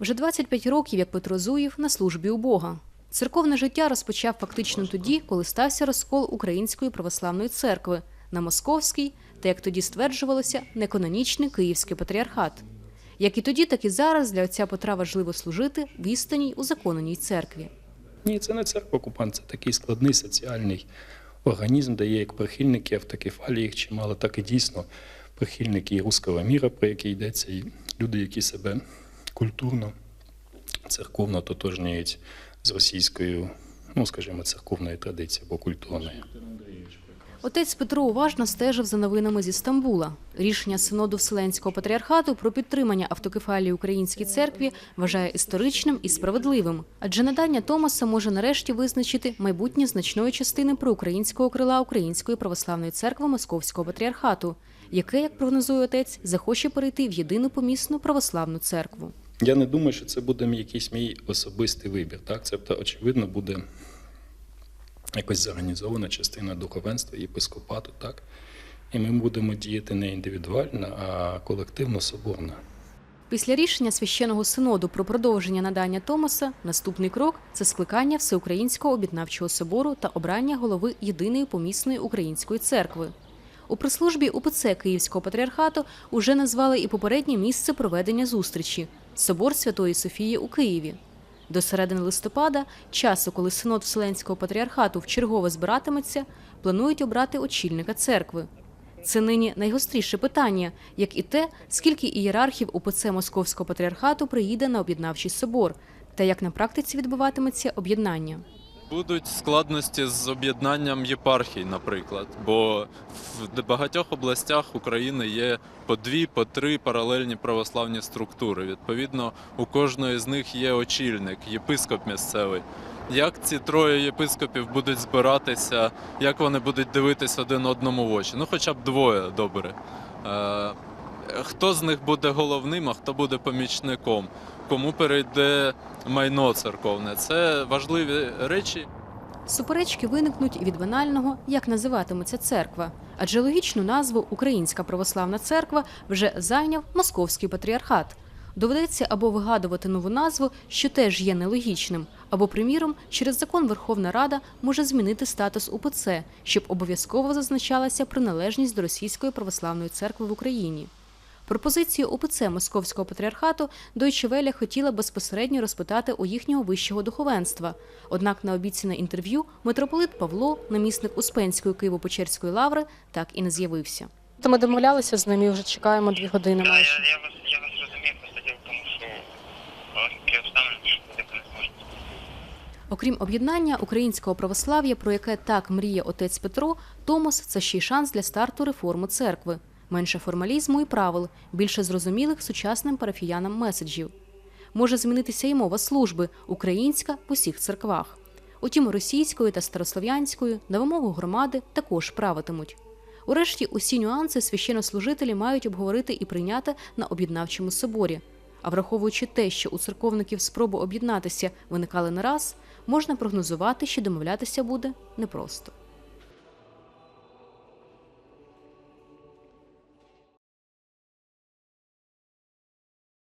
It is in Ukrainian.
Вже 25 років, як Петро Зуєв на службі у Бога. Церковне життя розпочав фактично тоді, коли стався розкол Української православної церкви на московський та, як тоді стверджувалося, неканонічний Київський патріархат. Як і тоді, так і зараз для отця Петра важливо служити в істинній узаконеній церкві. Ні, це не церква окупант, це такий складний соціальний організм, де є як прихильники автокефалії, їх чимало, так і дійсно прихильники і руського міра, про який йдеться, і люди, які себе культурно, церковно тотожнюють з російською, ну скажімо, церковною традицією або культурною. Отець Петро уважно стежив за новинами зі Стамбула. Рішення синоду Вселенського патріархату про підтримання автокефалії Українській церкві вважає історичним і справедливим, адже надання Томаса може нарешті визначити майбутнє значної частини проукраїнського крила Української православної церкви Московського патріархату, яке, як прогнозує отець, захоче перейти в єдину помісну православну церкву. Я не думаю, що це буде якийсь мій особистий вибір. Так? Це очевидно буде якось зорганізована частина духовенства і єпископату, так? І ми будемо діяти не індивідуально, а колективно соборно. Після рішення священного синоду про продовження надання Томаса наступний крок це скликання Всеукраїнського об'єднавчого собору та обрання голови єдиної помісної української церкви. У прислужбі УПЦ Київського патріархату уже назвали і попереднє місце проведення зустрічі собор Святої Софії у Києві. До середини листопада, часу, коли синод Вселенського патріархату вчергове збиратиметься, планують обрати очільника церкви. Це нині найгостріше питання, як і те, скільки ієрархів УПЦ Московського патріархату приїде на об'єднавчий собор, та як на практиці відбуватиметься об'єднання. Будуть складності з об'єднанням єпархій, наприклад, бо в багатьох областях України є по дві, по три паралельні православні структури. Відповідно, у кожної з них є очільник, єпископ місцевий. Як ці троє єпископів будуть збиратися, як вони будуть дивитися один одному в очі? Ну, хоча б двоє добре. Хто з них буде головним, а хто буде помічником? Кому перейде майно церковне? Це важливі речі. Суперечки виникнуть від банального, як називатиметься церква, адже логічну назву Українська православна церква вже зайняв Московський патріархат. Доведеться або вигадувати нову назву, що теж є нелогічним, або, приміром, через закон Верховна Рада може змінити статус УПЦ, щоб обов'язково зазначалася приналежність до Російської православної церкви в Україні. Пропозицію УПЦ Московського патріархату Deutsche Welle хотіла безпосередньо розпитати у їхнього вищого духовенства. Однак на обіцяне інтерв'ю митрополит Павло, намісник Успенської Києво-Печерської лаври, так і не з'явився. То ми домовлялися з ним і вже чекаємо дві години Да, майже. я, я вас я вас розумію, просто діло в тому, що такі обставини, що Окрім об'єднання українського православ'я, про яке так мріє отець Петро, Томос це ще й шанс для старту реформи церкви. Менше формалізму і правил, більше зрозумілих сучасним парафіянам меседжів. Може змінитися і мова служби українська в усіх церквах. Утім, російською та старослов'янською на вимогу громади також правитимуть. Урешті усі нюанси священнослужителі мають обговорити і прийняти на об'єднавчому соборі. А враховуючи те, що у церковників спроби об'єднатися виникали не раз, можна прогнозувати, що домовлятися буде непросто.